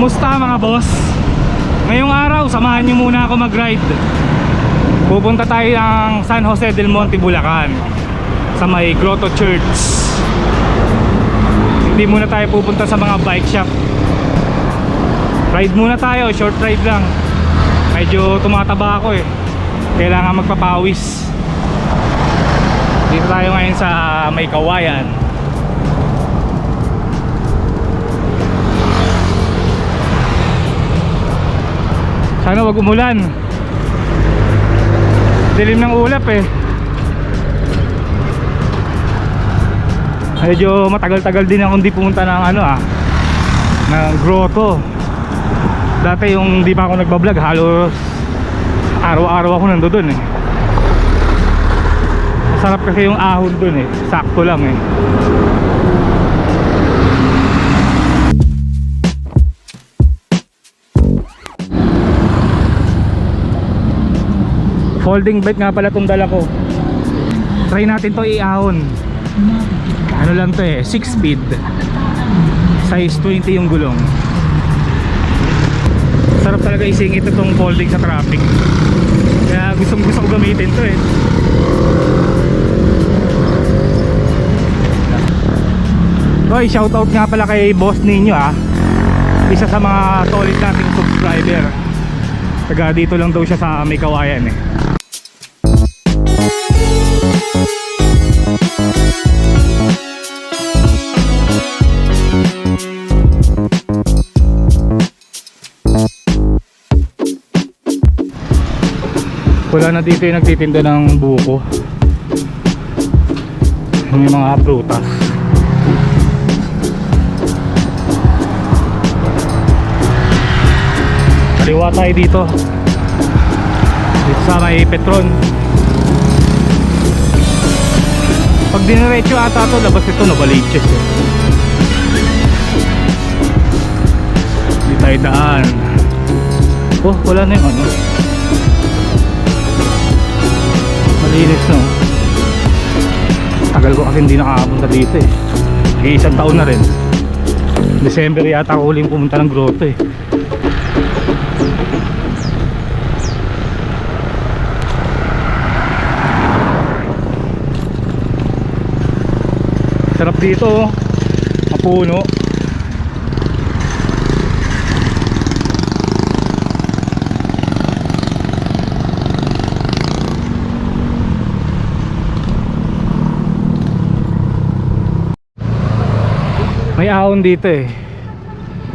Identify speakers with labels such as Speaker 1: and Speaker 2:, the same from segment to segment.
Speaker 1: Kamusta mga boss? Ngayong araw, samahan nyo muna ako mag-ride. Pupunta tayo ng San Jose del Monte, Bulacan. Sa may Grotto Church. Hindi muna tayo pupunta sa mga bike shop. Ride muna tayo, short ride lang. Medyo tumataba ako eh. Kailangan magpapawis. Dito tayo ngayon sa may kawayan. Sana wag umulan. Dilim ng ulap eh. Medyo matagal-tagal din ako hindi pumunta ng ano ah ng grotto. Dati yung di pa ako nagbablog halos araw-araw ako nandoon eh. Masarap kasi yung ahon dun eh. Sakto lang eh. Folding bike nga pala itong dala ko. Try natin to iahon. Ano lang to eh, 6 speed. Size 20 yung gulong. Sarap talaga isingit itong folding sa traffic. Kaya gustong gusto ko gamitin to eh. Hoy, shoutout nga pala kay boss ninyo ah. Isa sa mga solid nating subscriber. Taga dito lang daw siya sa may eh. Wala na dito yung nagtitinda ng buko. May mga prutas. Kaliwa tayo dito. Dito sa may Petron. Pag diniretso ata to, labas ito Novaliches eh. Hindi tayo daan. Oh, wala na yung ano. Malinis no. Tagal ko kasi hindi nakakapunta dito eh. Eh, isang taon na rin. December yata ako huling pumunta ng grotto eh. Sarap dito oh. Mapuno. Ahon dito eh.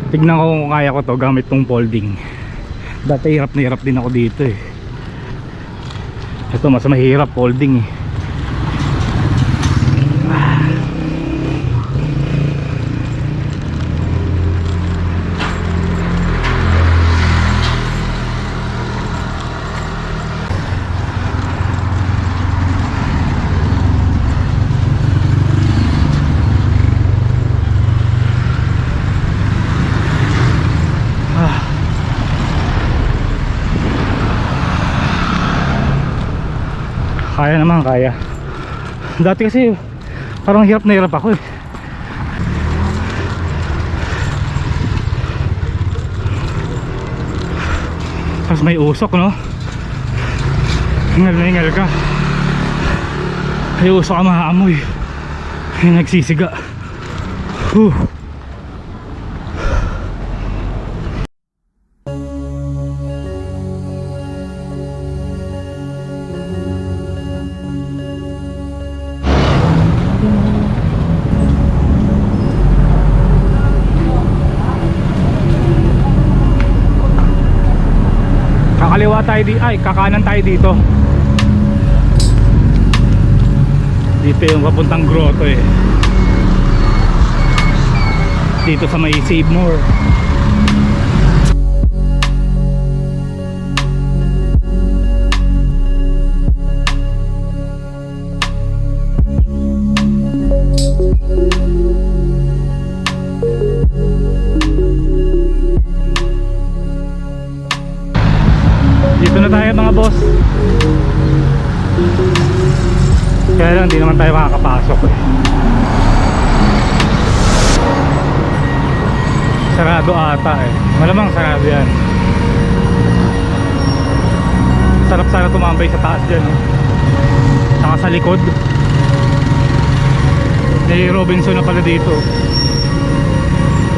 Speaker 1: Tignan ko kung kaya ko to gamit tong folding. Dati hirap na hirap din ako dito eh. Ito mas mahirap folding eh. Kaya naman, kaya. Dati kasi parang hirap na hirap ako eh. Tapos may usok, no? Hingal na hingal ka. May usok ka maaamoy. Yung nagsisiga. Huh. Kakaliwa tayo di ay kakanan tayo dito. Dito yung papuntang grotto eh. Dito sa may Save More. Lang tayo makakapasok eh. Sarado ata eh. Malamang sarado yan. Sarap sana tumambay sa taas dyan. Oh. Saka sa likod. May Robinson na pala dito.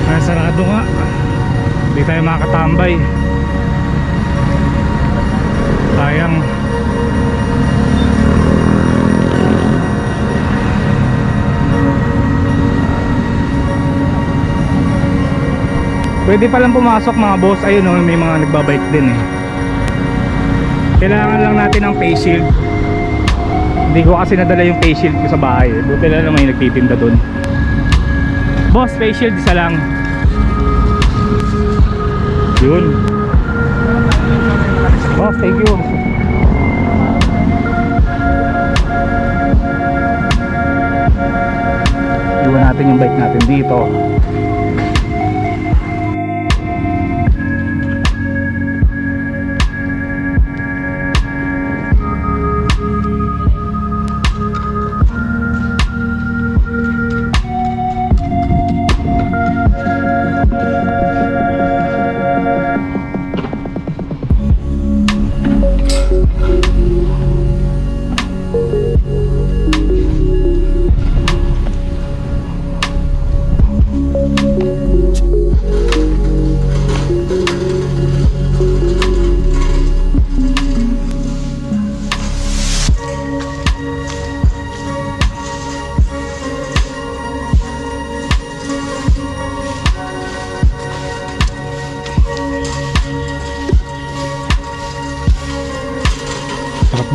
Speaker 1: Ay, sarado nga. Hindi tayo makakatambay. Sayang. Pwede palang pumasok mga boss. Ayun oh, may mga nagbabike din eh. Kailangan lang natin ng face shield. Hindi ko kasi nadala yung face shield ko sa bahay. eh. Buti na lang may nagtitinda doon. Boss, face shield isa lang. Yun. Boss, thank you. Iwan natin yung bike natin dito.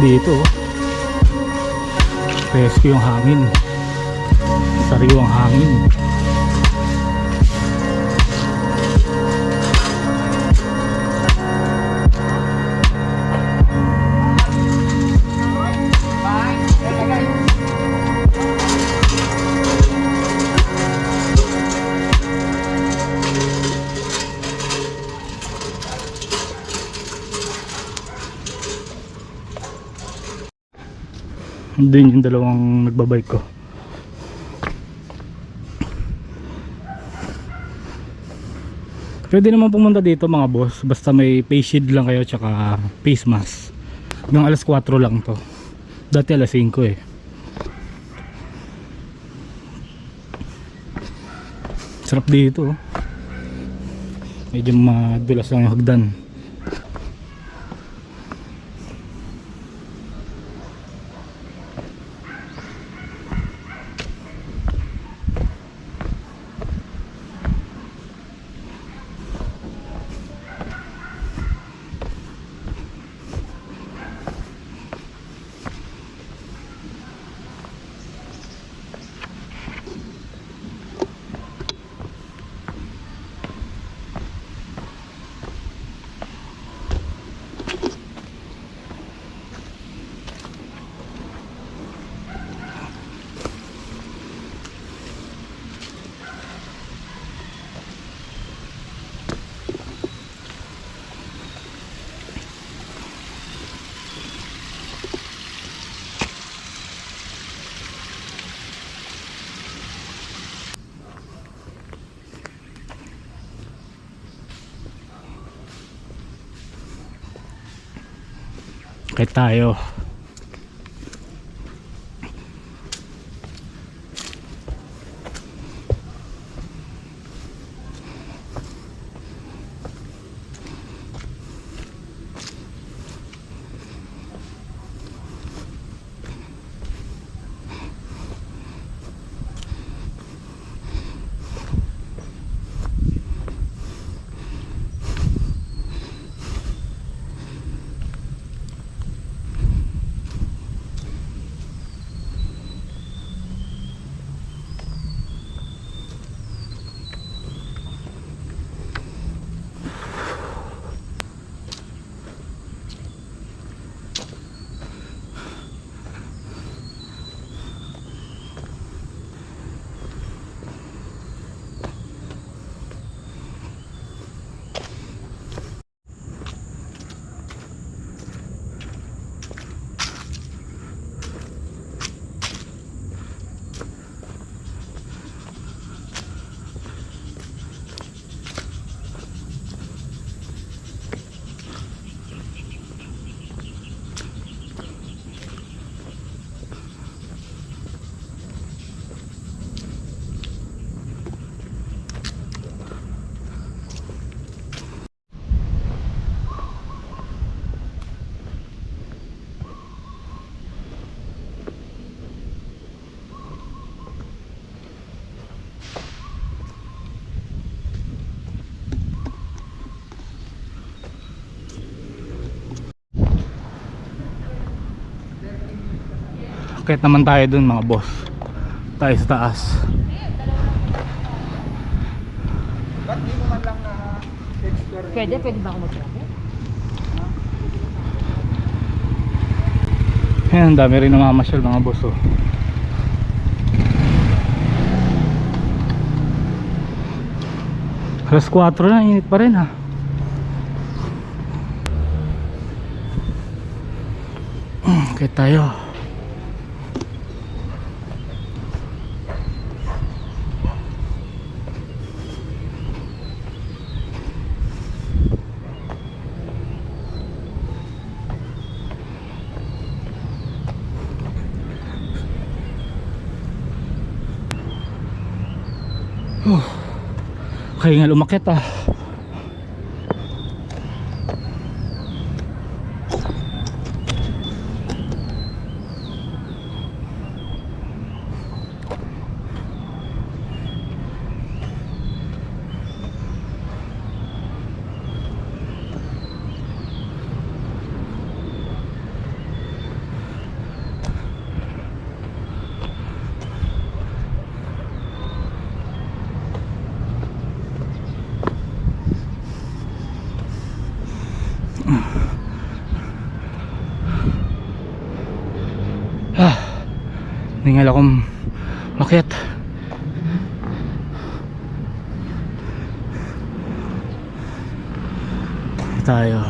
Speaker 1: Dito. oh. Presko yung hangin. Sariwang hangin. Doon yung dalawang nagbabike ko. Pwede naman pumunta dito mga boss basta may face shield lang kayo tsaka face mask. Hanggang alas 4 lang to. Dati alas 5 eh. Sarap dito oh. Medyo madulas lang yung hagdan. Kahit tayo. Kahit naman tayo dun mga boss. Tayo sa taas.
Speaker 2: Pwede, pwede ba ako mag-travel?
Speaker 1: Ayan, dami rin namamasyal mga boss oh. Alas 4 na, init pa rin ha. Okay tayo. Kaya nga lumakit ah. Ah, ningal akong makit. Tayo.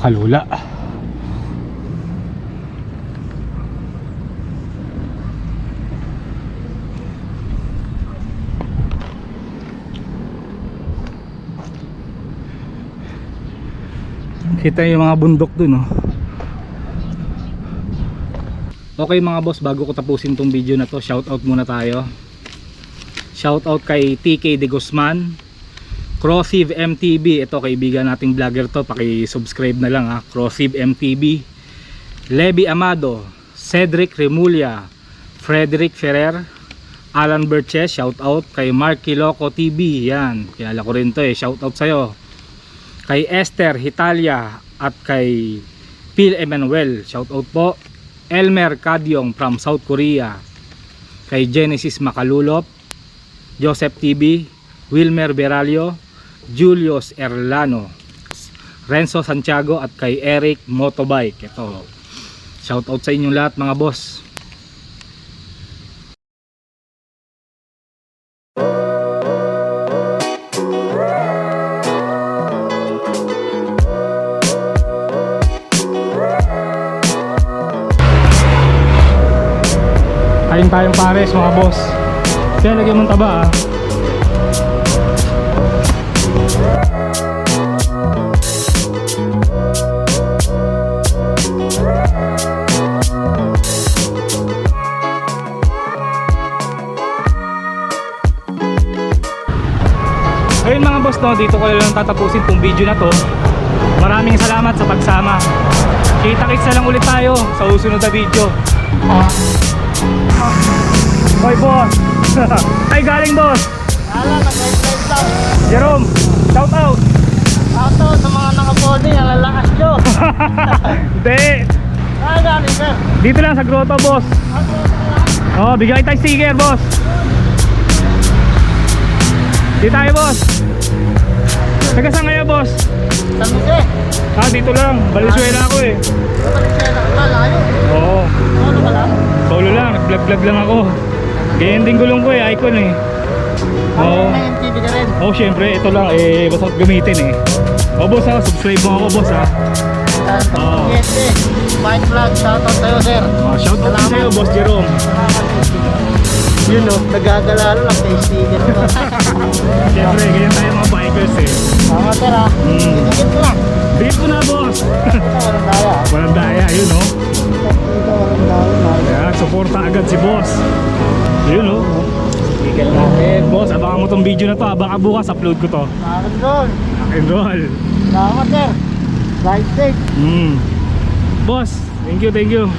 Speaker 1: Kalula. Kita yung mga bundok dun oh. Okay mga boss, bago ko tapusin tong video na to, shoutout muna tayo. Shoutout kay TK De Guzman, Crossive MTV, ito kaibigan nating vlogger to, paki-subscribe na lang ha, Crossive MTV. Levi Amado, Cedric Remulla, Frederick Ferrer, Alan Berches, shoutout kay Marky Loco TV, yan, kilala ko rin to eh, shoutout sa'yo kay Esther Hitalia at kay Phil Emmanuel shoutout po. Elmer Kadyong from South Korea. Kay Genesis Makalulop. Joseph TV Wilmer Beralio. Julius Erlano. Renzo Santiago at kay Eric Motobike. Ito. Shoutout sa inyong lahat mga boss Kain tayong pares mga boss. Kaya lagyan mong taba ah. Ayun mga boss no, dito ko lang tatapusin tong video na to. Maraming salamat sa pagsama. Kita-kits na lang ulit tayo sa susunod na video. Hoy boss! Ay galing boss!
Speaker 2: Ala, nag-live lang.
Speaker 1: Jerome! Shout out!
Speaker 2: Ato, sa mga nakapodi, ang lalakas nyo.
Speaker 1: Hindi!
Speaker 2: Ah, galing sir.
Speaker 1: Dito lang sa grotto boss! Oh, bigyan kita sticker boss! Dito tayo boss! Taga saan kayo boss?
Speaker 2: San Jose.
Speaker 1: Ah, dito lang. Valenzuela ako eh.
Speaker 2: Na ka, layo.
Speaker 1: Oo.
Speaker 2: Ano ka lang?
Speaker 1: Solo lang. Nag-vlog-vlog lang ako. Ganyan din gulong ko eh. Icon eh. Oo.
Speaker 2: May MTV ka rin.
Speaker 1: Oh, syempre, ito lang eh, basta gamitin eh. Oh, boss ha, subscribe mo ako, boss ha. Oo.
Speaker 2: Yete. White flag, shoutout sa'yo sir.
Speaker 1: Oh, shout out
Speaker 2: Salamat.
Speaker 1: sa'yo, boss Jerome.
Speaker 2: Yun o, nagagalalo lang kay sticker ko.
Speaker 1: Syempre, ganyan tayo mga bikers eh.
Speaker 2: Tama sir ha.
Speaker 1: Mm.
Speaker 2: Dikit ko lang.
Speaker 1: Na, boss.
Speaker 2: Walang daya.
Speaker 1: Walang daya, yun.
Speaker 2: Ito, walang daya.
Speaker 1: Kaya, suporta agad si boss. Yun oh.
Speaker 2: Sticker natin.
Speaker 1: Boss, abangan mo tong video na to. Abangan bukas, upload ko to.
Speaker 2: Salamat doon.
Speaker 1: Rock and roll.
Speaker 2: Salamat sir. Drive safe.
Speaker 1: Mm. Boss, thank you, thank you.